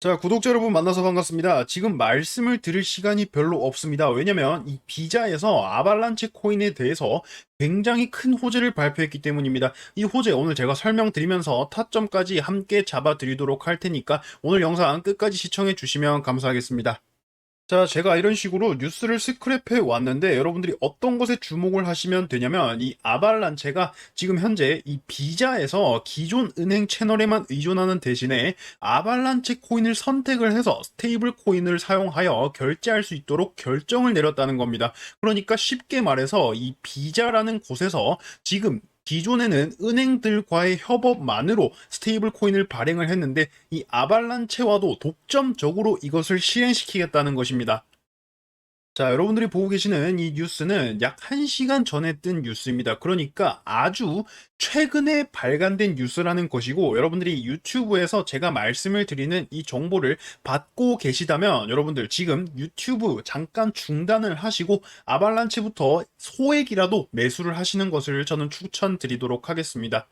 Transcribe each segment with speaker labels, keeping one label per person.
Speaker 1: 자, 구독자 여러분 만나서 반갑습니다. 지금 말씀을 드릴 시간이 별로 없습니다. 왜냐면 이 비자에서 아발란체 코인에 대해서 굉장히 큰 호재를 발표했기 때문입니다. 이 호재 오늘 제가 설명드리면서 타점까지 함께 잡아드리도록 할 테니까 오늘 영상 끝까지 시청해 주시면 감사하겠습니다. 자, 제가 이런 식으로 뉴스를 스크랩해 왔는데 여러분들이 어떤 것에 주목을 하시면 되냐면 이 아발란체가 지금 현재 이 비자에서 기존 은행 채널에만 의존하는 대신에 아발란체 코인을 선택을 해서 스테이블 코인을 사용하여 결제할 수 있도록 결정을 내렸다는 겁니다. 그러니까 쉽게 말해서 이 비자라는 곳에서 지금 기존에는 은행들과의 협업만으로 스테이블 코인을 발행을 했는데 이 아발란체와도 독점적으로 이것을 실행시키겠다는 것입니다. 자, 여러분들이 보고 계시는 이 뉴스는 약 1시간 전에 뜬 뉴스입니다. 그러니까 아주 최근에 발간된 뉴스라는 것이고 여러분들이 유튜브에서 제가 말씀을 드리는 이 정보를 받고 계시다면 여러분들 지금 유튜브 잠깐 중단을 하시고 아발란체부터 소액이라도 매수를 하시는 것을 저는 추천드리도록 하겠습니다.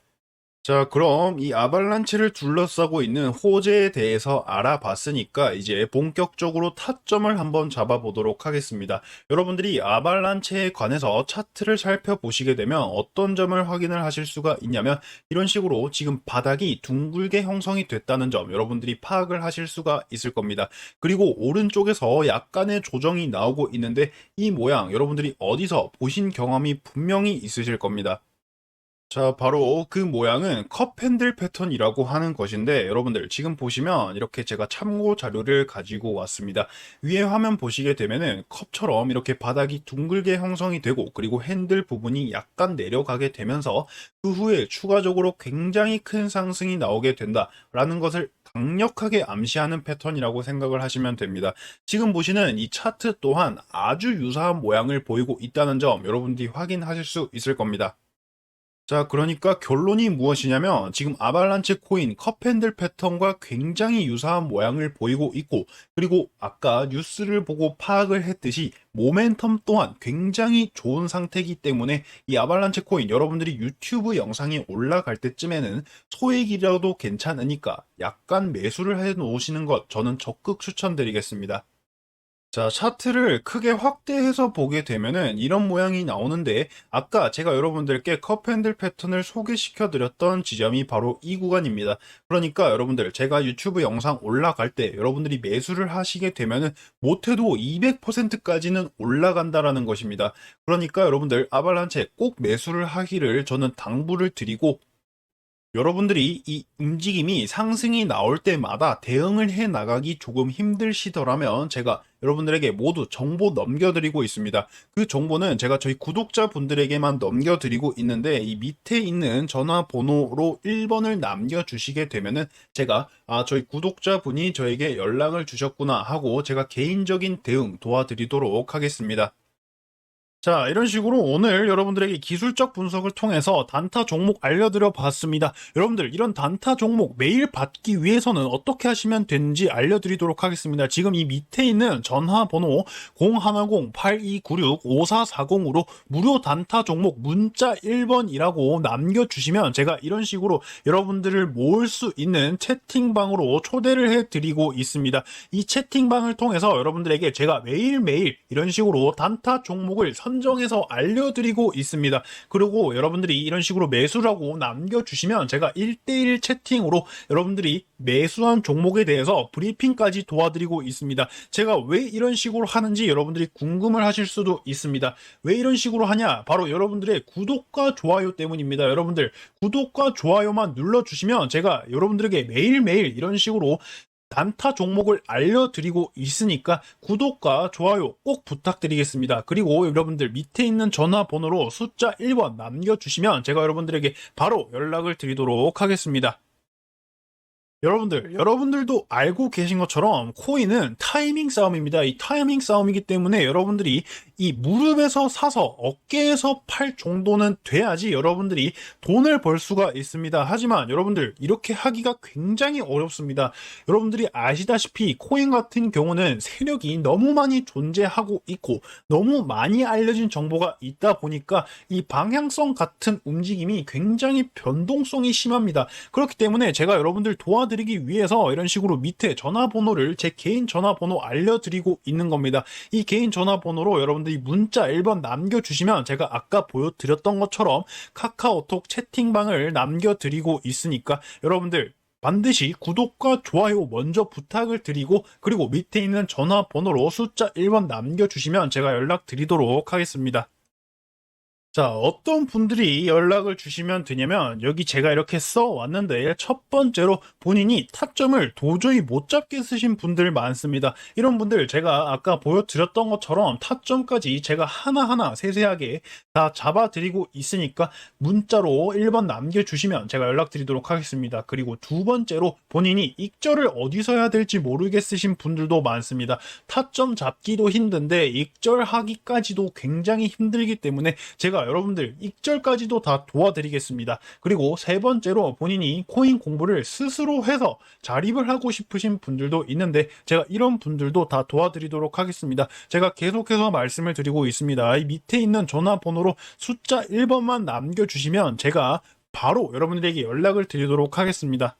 Speaker 1: 자, 그럼 이 아발란체를 둘러싸고 있는 호재에 대해서 알아봤으니까 이제 본격적으로 타점을 한번 잡아보도록 하겠습니다. 여러분들이 아발란체에 관해서 차트를 살펴보시게 되면 어떤 점을 확인을 하실 수가 있냐면 이런 식으로 지금 바닥이 둥글게 형성이 됐다는 점 여러분들이 파악을 하실 수가 있을 겁니다. 그리고 오른쪽에서 약간의 조정이 나오고 있는데 이 모양 여러분들이 어디서 보신 경험이 분명히 있으실 겁니다. 자, 바로 그 모양은 컵 핸들 패턴이라고 하는 것인데 여러분들 지금 보시면 이렇게 제가 참고 자료를 가지고 왔습니다. 위에 화면 보시게 되면은 컵처럼 이렇게 바닥이 둥글게 형성이 되고 그리고 핸들 부분이 약간 내려가게 되면서 그 후에 추가적으로 굉장히 큰 상승이 나오게 된다라는 것을 강력하게 암시하는 패턴이라고 생각을 하시면 됩니다. 지금 보시는 이 차트 또한 아주 유사한 모양을 보이고 있다는 점 여러분들이 확인하실 수 있을 겁니다. 자, 그러니까 결론이 무엇이냐면 지금 아발란체 코인 컵핸들 패턴과 굉장히 유사한 모양을 보이고 있고 그리고 아까 뉴스를 보고 파악을 했듯이 모멘텀 또한 굉장히 좋은 상태이기 때문에 이 아발란체 코인 여러분들이 유튜브 영상이 올라갈 때쯤에는 소액이라도 괜찮으니까 약간 매수를 해 놓으시는 것 저는 적극 추천드리겠습니다. 자, 차트를 크게 확대해서 보게 되면은 이런 모양이 나오는데 아까 제가 여러분들께 컵핸들 패턴을 소개시켜 드렸던 지점이 바로 이 구간입니다. 그러니까 여러분들 제가 유튜브 영상 올라갈 때 여러분들이 매수를 하시게 되면은 못해도 200%까지는 올라간다라는 것입니다. 그러니까 여러분들 아발란체 꼭 매수를 하기를 저는 당부를 드리고 여러분들이 이 움직임이 상승이 나올 때마다 대응을 해 나가기 조금 힘드시더라면 제가 여러분들에게 모두 정보 넘겨드리고 있습니다. 그 정보는 제가 저희 구독자분들에게만 넘겨드리고 있는데 이 밑에 있는 전화번호로 1번을 남겨주시게 되면은 제가 아 저희 구독자분이 저에게 연락을 주셨구나 하고 제가 개인적인 대응 도와드리도록 하겠습니다. 자, 이런 식으로 오늘 여러분들에게 기술적 분석을 통해서 단타 종목 알려드려 봤습니다. 여러분들, 이런 단타 종목 매일 받기 위해서는 어떻게 하시면 되는지 알려드리도록 하겠습니다. 지금 이 밑에 있는 전화번호 010-8296-5440으로 무료 단타 종목 문자 1번이라고 남겨주시면 제가 이런 식으로 여러분들을 모을 수 있는 채팅방으로 초대를 해드리고 있습니다. 이 채팅방을 통해서 여러분들에게 제가 매일매일 이런 식으로 단타 종목을 선 정해서 알려드리고 있습니다. 그리고 여러분들이 이런 식으로 매수라고 남겨주시면 제가 1대1 채팅으로 여러분들이 매수한 종목에 대해서 브리핑까지 도와드리고 있습니다. 제가 왜 이런 식으로 하는지 여러분들이 궁금을 하실 수도 있습니다. 왜 이런 식으로 하냐? 바로 여러분들의 구독과 좋아요 때문입니다. 여러분들 구독과 좋아요만 눌러주시면 제가 여러분들에게 매일매일 이런 식으로 단타 종목을 알려드리고 있으니까 구독과 좋아요 꼭 부탁드리겠습니다. 그리고 여러분들 밑에 있는 전화번호로 숫자 1번 남겨주시면 제가 여러분들에게 바로 연락을 드리도록 하겠습니다. 여러분들, 여러분들도 알고 계신 것처럼 코인은 타이밍 싸움입니다. 이 타이밍 싸움이기 때문에 여러분들이 이 무릎에서 사서 어깨에서 팔 정도는 돼야지 여러분들이 돈을 벌 수가 있습니다. 하지만 여러분들 이렇게 하기가 굉장히 어렵습니다. 여러분들이 아시다시피 코인 같은 경우는 세력이 너무 많이 존재하고 있고 너무 많이 알려진 정보가 있다 보니까 이 방향성 같은 움직임이 굉장히 변동성이 심합니다. 그렇기 때문에 제가 여러분들 도와드리기 위해서 이런 식으로 밑에 전화번호를 제 개인 전화번호 알려드리고 있는 겁니다. 이 개인 전화번호로 여러분들 이 문자 1번 남겨주시면 제가 아까 보여드렸던 것처럼 카카오톡 채팅방을 남겨드리고 있으니까 여러분들 반드시 구독과 좋아요 먼저 부탁을 드리고 그리고 밑에 있는 전화번호로 숫자 1번 남겨주시면 제가 연락드리도록 하겠습니다. 자, 어떤 분들이 연락을 주시면 되냐면, 여기 제가 이렇게 써 왔는데, 첫 번째로 본인이 타점을 도저히 못 잡게 쓰신 분들 많습니다. 이런 분들 제가 아까 보여드렸던 것처럼 타점까지 제가 하나하나 세세하게 다 잡아드리고 있으니까, 문자로 1번 남겨주시면 제가 연락드리도록 하겠습니다. 그리고 두 번째로 본인이 익절을 어디서 해야 될지 모르게 쓰신 분들도 많습니다. 타점 잡기도 힘든데, 익절하기까지도 굉장히 힘들기 때문에 제가 여러분들 익절까지도 다 도와드리겠습니다. 그리고 세 번째로 본인이 코인 공부를 스스로 해서 자립을 하고 싶으신 분들도 있는데 제가 이런 분들도 다 도와드리도록 하겠습니다. 제가 계속해서 말씀을 드리고 있습니다. 이 밑에 있는 전화번호로 숫자 1번만 남겨주시면 제가 바로 여러분들에게 연락을 드리도록 하겠습니다.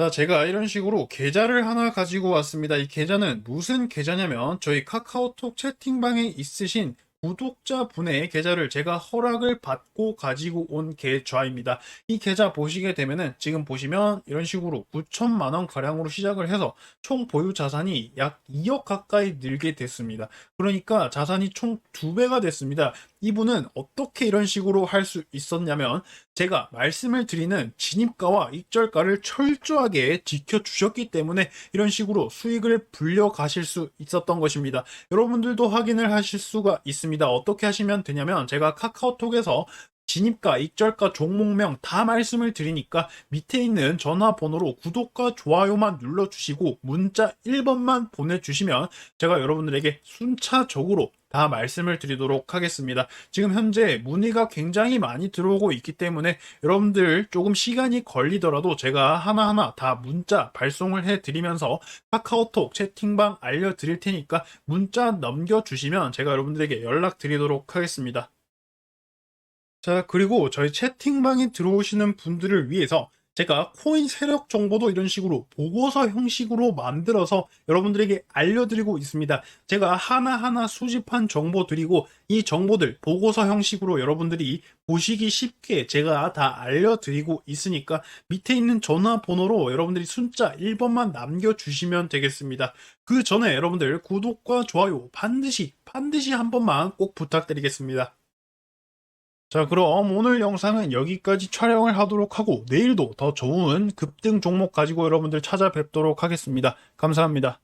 Speaker 1: 자, 제가 이런 식으로 계좌를 하나 가지고 왔습니다. 이 계좌는 무슨 계좌냐면 저희 카카오톡 채팅방에 있으신 구독자분의 계좌를 제가 허락을 받고 가지고 온 계좌입니다. 이 계좌 보시게 되면은 지금 보시면 이런 식으로 9천만 원 가량으로 시작을 해서 총 보유 자산이 약 2억 가까이 늘게 됐습니다. 그러니까 자산이 총 2배가 됐습니다. 이분은 어떻게 이런 식으로 할 수 있었냐면 제가 말씀을 드리는 진입가와 익절가를 철저하게 지켜주셨기 때문에 이런 식으로 수익을 불려 가실 수 있었던 것입니다. 여러분들도 확인을 하실 수가 있습니다. 어떻게 하시면 되냐면 제가 카카오톡에서 진입가, 익절가, 종목명 다 말씀을 드리니까 밑에 있는 전화번호로 구독과 좋아요만 눌러주시고 문자 1번만 보내주시면 제가 여러분들에게 순차적으로 다 말씀을 드리도록 하겠습니다. 지금 현재 문의가 굉장히 많이 들어오고 있기 때문에 여러분들 조금 시간이 걸리더라도 제가 하나하나 다 문자 발송을 해 드리면서 카카오톡 채팅방 알려드릴 테니까 문자 넘겨주시면 제가 여러분들에게 연락 드리도록 하겠습니다. 자, 그리고 저희 채팅방에 들어오시는 분들을 위해서 제가 코인 세력 정보도 이런 식으로 보고서 형식으로 만들어서 여러분들에게 알려드리고 있습니다. 제가 하나하나 수집한 정보 드리고 이 정보들 보고서 형식으로 여러분들이 보시기 쉽게 제가 다 알려드리고 있으니까 밑에 있는 전화번호로 여러분들이 숫자 1번만 남겨주시면 되겠습니다. 그 전에 여러분들 구독과 좋아요 반드시 반드시 한 번만 꼭 부탁드리겠습니다. 자, 그럼 오늘 영상은 여기까지 촬영을 하도록 하고 내일도 더 좋은 급등 종목 가지고 여러분들 찾아뵙도록 하겠습니다. 감사합니다.